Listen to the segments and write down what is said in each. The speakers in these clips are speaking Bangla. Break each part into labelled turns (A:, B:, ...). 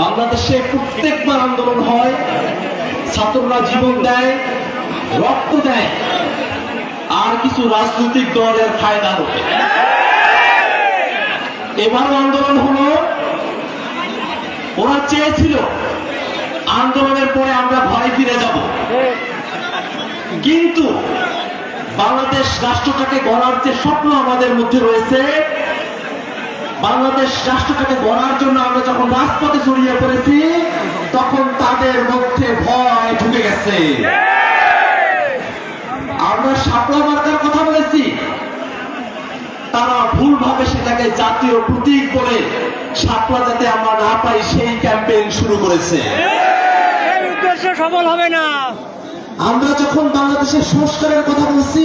A: বাংলাদেশে প্রত্যেকবার আন্দোলন হয়, ছাত্ররা জীবন দেয়, রক্ত দেয়, আর কিছু রাজনৈতিক দলের ফায়দা রোখে এবারও আন্দোলন হলো, ওরা চেয়েছিল, আন্দোলনের পরে আমরা ঘরে ফিরে যাব। কিন্তু বাংলাদেশ রাষ্ট্রটাকে গড়ার যে স্বপ্ন আমাদের মধ্যে রয়েছে, বাংলাদেশ রাষ্ট্রটাকে গড়ার জন্য আমরা যখন রাজপথে জড়িয়ে পড়েছি, তখন তাদের মধ্যে ভয় ঢুকে গেছে। আমরা শাপলা মার্কার কথা বলেছি। তারা ভুলভাবে সেটাকে জাতীয় প্রতীক বলে শাপলা যাতে আমরা না পাই, সেই ক্যাম্পেইন শুরু করেছে।
B: সফল হবে না।
A: আমরা যখন বাংলাদেশের সংস্কারের কথা বলছি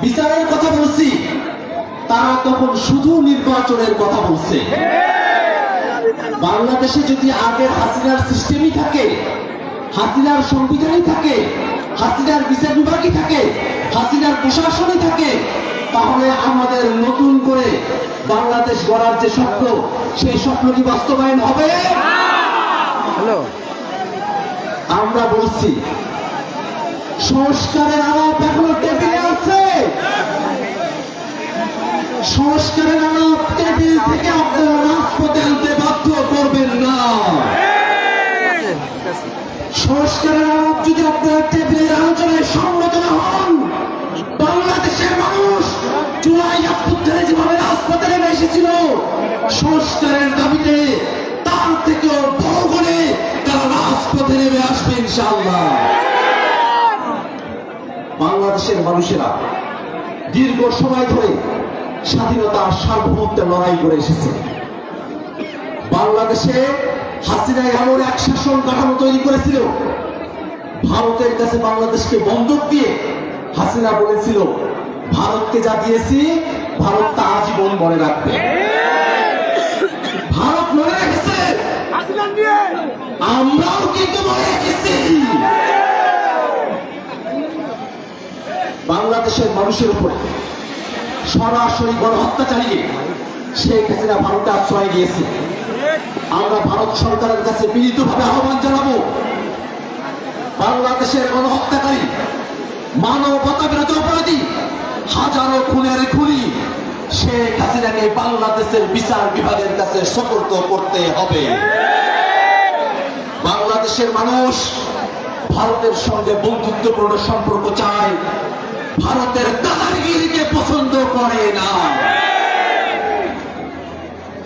A: বিচারের কথা বলছি তারা তখন শুধু নির্বাচনের কথা বলছে। বাংলাদেশে যদি আগের হাসিনার সিস্টেমই থাকে হাসিনার সংবিধানই থাকে হাসিনার বিচার বিভাগই থাকে হাসিনার প্রশাসনই থাকে তাহলে আমাদের নতুন করে বাংলাদেশ গড়ার যে স্বপ্ন সেই স্বপ্ন কি বাস্তবায়ন হবে? আমরা বলছি সংস্কারের আলাপ এখনও টেবিলে আছে। সংস্কারের আলাপ টেবিল থেকে আপনারা রাজপথে আনতে বাধ্য করবেন না। সংস্কারের আলাপ যদি আপনারা টেবিলের আলোচনায় সম্মত না হন, বাংলাদেশের মানুষ জুলাই অভ্যুত্থানে যেভাবে নেমে এসেছিল, সংস্কারের দাবিতে তার থেকেও করে তারা রাজপথে নেমে আসবে ইনশাআল্লাহ। বাংলাদেশের মানুষেরা দীর্ঘ সময় ধরে স্বাধীনতার সার্বভৌমত্বের লড়াই করে এসেছে। বাংলাদেশে হাসিনা এমন এক শাসন কাঠামো তৈরি করেছিল ভারতের কাছে বাংলাদেশকে বন্ধক দিয়ে হাসিনা বলেছিল ভারতকে যা দিয়েছি ভারত তা আজীবন মনে রাখবে। ভারত মনে রেখেছে আমরাও কিন্তু মনে রেখেছি বাংলাদেশের মানুষের উপরে সরাসরি গণহত্যা চালিয়ে শেখ হাসিনা ভারতে আশ্রয় দিয়েছে আমরা ভারত সরকারের কাছে বিনীতভাবে আহ্বান জানাব, বাংলাদেশের গণহত্যাকারী, মানবতা বিরোধী অপরাধী, হাজারো খুনের খুনি শেখ হাসিনাকে বাংলাদেশের বিচার বিভাগের কাছে সতর্ক করতে হবে। বাংলাদেশের মানুষ ভারতের সঙ্গে বন্ধুত্বপূর্ণ সম্পর্ক চায়। ভারতের দাদাগিরিকে পছন্দ করে না।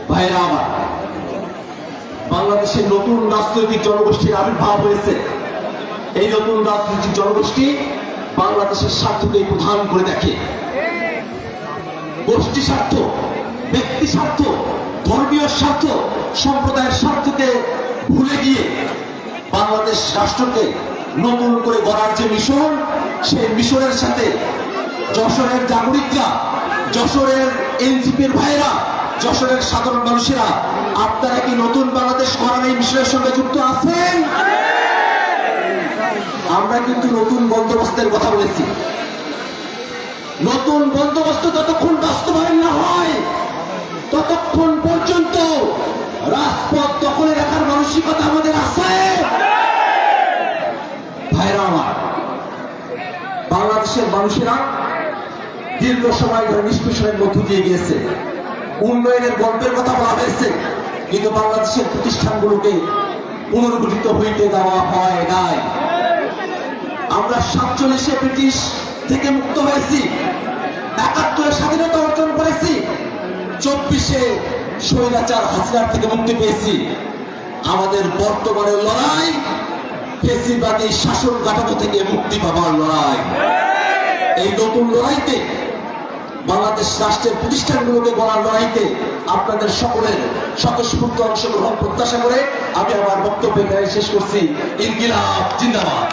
A: ভাইরা আমার, বাংলাদেশের নতুন রাজনৈতিক জনগোষ্ঠীর আবির্ভাব হয়েছে। এই নতুন রাজনৈতিক জনগোষ্ঠী বাংলাদেশের স্বার্থকেই প্রধান করে দেখে। গোষ্ঠী স্বার্থ, ব্যক্তি স্বার্থ, ধর্মীয় স্বার্থ, সম্প্রদায়ের স্বার্থকে ভুলে গিয়ে বাংলাদেশ রাষ্ট্রকে নতুন করে গড়ার যে মিশন সেই মিশনের সাথে, যশোরের জাগরিকরা, যশোরের এনসিপির ভাইরা যশোরের সাধারণ মানুষেরা, আপনারা কি নতুন বাংলাদেশ গড়ার এই মিশনের সঙ্গে যুক্ত আছেন? আমরা কিন্তু নতুন বন্দোবস্তের কথা বলেছি। নতুন বন্দোবস্ত যতক্ষণ বাস্তবায়ন না হয়, ততক্ষণ পর্যন্ত রাজপথ দখলে রাখার মানসিকতা আমাদের আছে ভাইরা আমার বাংলাদেশের মানুষেরা দীর্ঘ সময় ধরে নিষ্পেষণের মধ্য দিয়ে গিয়েছে। উন্নয়নের গল্পের কথা বলা হয়েছে, কিন্তু বাংলাদেশের প্রতিষ্ঠানগুলোকে পুনর্গঠিত হইতে দেওয়া হয় নাই। আমরা সাতচল্লিশে ব্রিটিশ থেকে মুক্ত হয়েছি, একাত্তরে স্বাধীনতা অর্জন করেছি, চব্বিশে স্বৈরাচার হাসিনার থেকে মুক্তি পেয়েছি। আমাদের বর্তমানে লড়াই ফেসিবাদী শাসন কাঠামো থেকে মুক্তি পাবার লড়াই। এই নতুন লড়াইতে বাংলাদেশ রাষ্ট্রের প্রতিষ্ঠানগুলোকে গড়ার লড়াইতে আপনাদের সকলের স্বতঃস্ফূর্ত অংশগ্রহণ প্রত্যাশা করে আমি আমার বক্তব্য শেষ করছি। ইনকিলাব, জিন্দাবাদ।